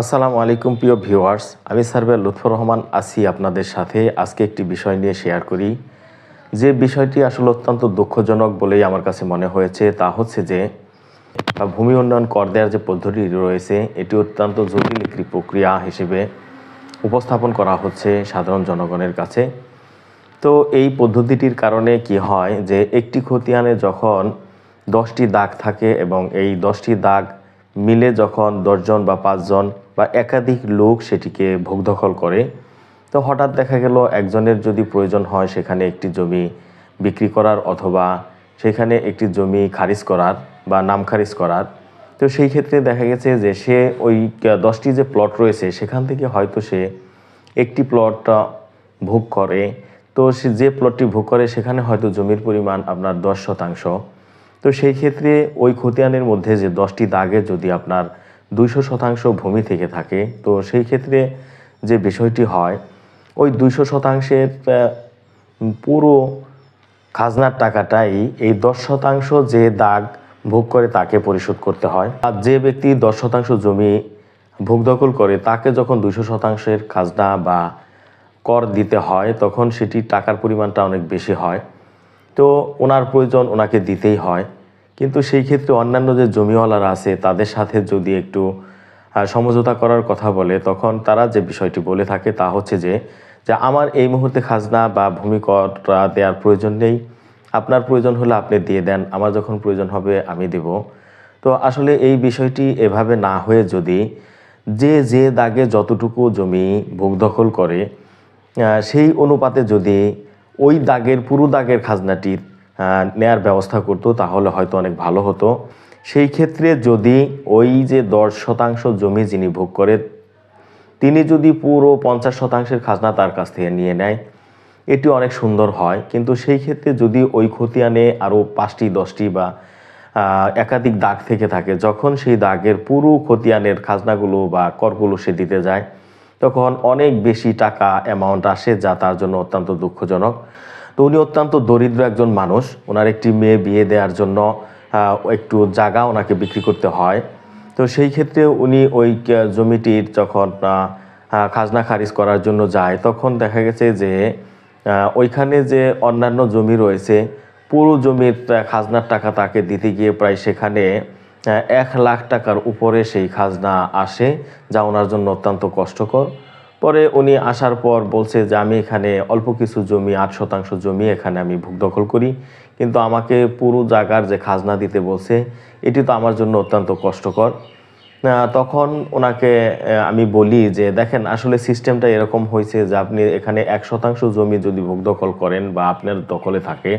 আসসালামু আলাইকুম, প্রিয় ভিউয়ার্স। আমি সার্ভে লুৎফর রহমান আসি আপনাদের সাথে। আজকে একটি বিষয় নিয়ে শেয়ার করি। যে বিষয়টি আসলে অত্যন্ত দুঃখজনক বলেই আমার কাছে মনে হয়েছে, তা হচ্ছে যে, ভূমি উন্নয়ন কর দেওয়ার যে পদ্ধতি রয়েছে, এটি অত্যন্ত জটিল একটি প্রক্রিয়া হিসেবে উপস্থাপন করা হচ্ছে সাধারণ জনগণের কাছে। তো এই পদ্ধতিটির কারণে কি হয় যে, একটি খতিয়ানে যখন দশটি দাগ থাকে এবং এই দশটি দাগ মিলে যখন দশজন বা পাঁচজন বা একাধিক লোক সেটিকে ভোগ দখল করে, তো হঠাৎ দেখা গেল একজনের যদি প্রয়োজন হয় সেখানে একটি জমি বিক্রি করার অথবা সেখানে একটি জমি খারিজ করার বা নাম খারিজ করার। তো সেই ক্ষেত্রে দেখা গেছে যে সে ওই দশটি যে প্লট রয়েছে সেখান থেকে হয়তো সে একটি প্লট ভোগ করে। তো সে যে প্লটটি ভোগ করে সেখানে হয়তো জমির পরিমাণ আপনার দশ শতাংশ। তো সেই ক্ষেত্রে ওই খতিয়ানের মধ্যে যে দশটি দাগে যদি আপনার দুইশো শতাংশ ভূমি থেকে থাকে, তো সেই ক্ষেত্রে যে বিষয়টি হয়, ওই দুইশো শতাংশের পুরো খাজনার টাকাটাই এই দশ শতাংশ যে দাগ ভোগ করে তাকে পরিশোধ করতে হয়। আর যে ব্যক্তি দশ শতাংশ জমি ভোগ দখল করে, তাকে যখন দুইশো শতাংশের খাজনা বা কর দিতে হয়, তখন সেটি টাকার পরিমাণটা অনেক বেশি হয়। তো ওনার প্রয়োজন ওনাকে দিতেই হয়। কিন্তু সেই ক্ষেত্রে অন্যান্য যে জমিওয়ালারা আছে, তাদের সাথে যদি একটু সমঝোতা করার কথা বলে, তখন তারা যে বিষয়টি বলে থাকে তা হচ্ছে যে যে আমার এই মুহূর্তে খাজনা বা ভূমি করটা দেওয়ার প্রয়োজন নেই। আপনার প্রয়োজন হলে আপনি দিয়ে দেন, আমার যখন প্রয়োজন হবে আমি দেব। তো আসলে এই বিষয়টি এভাবে না হয়ে যদি যে যে দাগে যতটুকু জমি ভোগ দখল করে সেই অনুপাতে যদি ওই দাগের পুরো দাগের খাজনাটি নেয়ার ব্যবস্থা করতো, তাহলে হয়তো অনেক ভালো হতো। সেই ক্ষেত্রে যদি ওই যে দশ শতাংশ জমি যিনি ভোগ করে, তিনি যদি পুরো পঞ্চাশ শতাংশের খাজনা তার কাছ থেকে নিয়ে নেয়, এটি অনেক সুন্দর হয়। কিন্তু সেই ক্ষেত্রে যদি ওই খতিয়ানে আরও পাঁচটি, দশটি বা একাধিক দাগ থেকে থাকে, যখন সেই দাগের পুরো খতিয়ানের খাজনাগুলো বা করগুলো সে দিতে যায়, তখন অনেক বেশি টাকা অ্যামাউন্ট আসে, যা তার জন্য অত্যন্ত দুঃখজনক। তো উনি অত্যন্ত দরিদ্র একজন মানুষ। ওনার একটি মেয়ে বিয়ে দেওয়ার জন্য একটু জায়গা ওনাকে বিক্রি করতে হয়। তো সেই ক্ষেত্রে উনি ওই জমিটির যখন খাজনা খারিজ করার জন্য যায়, তখন দেখা গেছে যে ওইখানে যে অন্যান্য জমি রয়েছে, পুরো জমির খাজনার টাকা তাকে দিতে গিয়ে প্রায় সেখানে এক লাখ টাকার উপরে সেই খাজনা আসে, যা ওনার জন্য অত্যন্ত কষ্টকর। পরে উনি আসার পর বলছে যে, আমি এখানে অল্প কিছু জমি, আট শতাংশ জমি এখানে আমি ভূ দখল করি। কিন্তু আমাকে পুরো জায়গার যে খাজনা দিতে বলছে, এটি তো আমার জন্য অত্যন্ত কষ্টকর। তখন ওনাকে আমি বলি যে, দেখেন, আসলে সিস্টেমটা এরকম হয়েছে যে, আপনি এখানে এক শতাংশ জমি যদি ভোগ দখল করেন বা আপনার দখলে থাকে,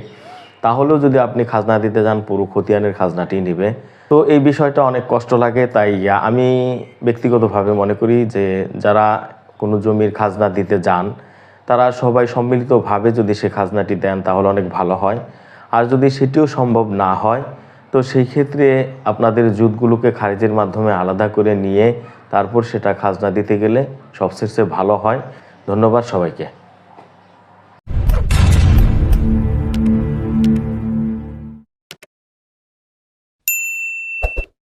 তাহলেও যদি আপনি খাজনা দিতে যান, পুরো খতিয়ানের খাজনাটি নেবে। তো এই বিষয়টা অনেক কষ্ট লাগে, তাই আমি ব্যক্তিগতভাবে মনে করি যে, যারা কোনো জমির খাজনা দিতে যান, তারা সবাই সম্মিলিতভাবে যদি সে খাজনাটি দেন তাহলে অনেক ভালো হয়। আর যদি সেটিও সম্ভব না হয়, তো সেই ক্ষেত্রে আপনাদের জুতগুলোকে খারিজের মাধ্যমে আলাদা করে নিয়ে তারপর সেটা খাজনা দিতে গেলে সবশেষে ভালো হয়। ধন্যবাদ সবাইকে।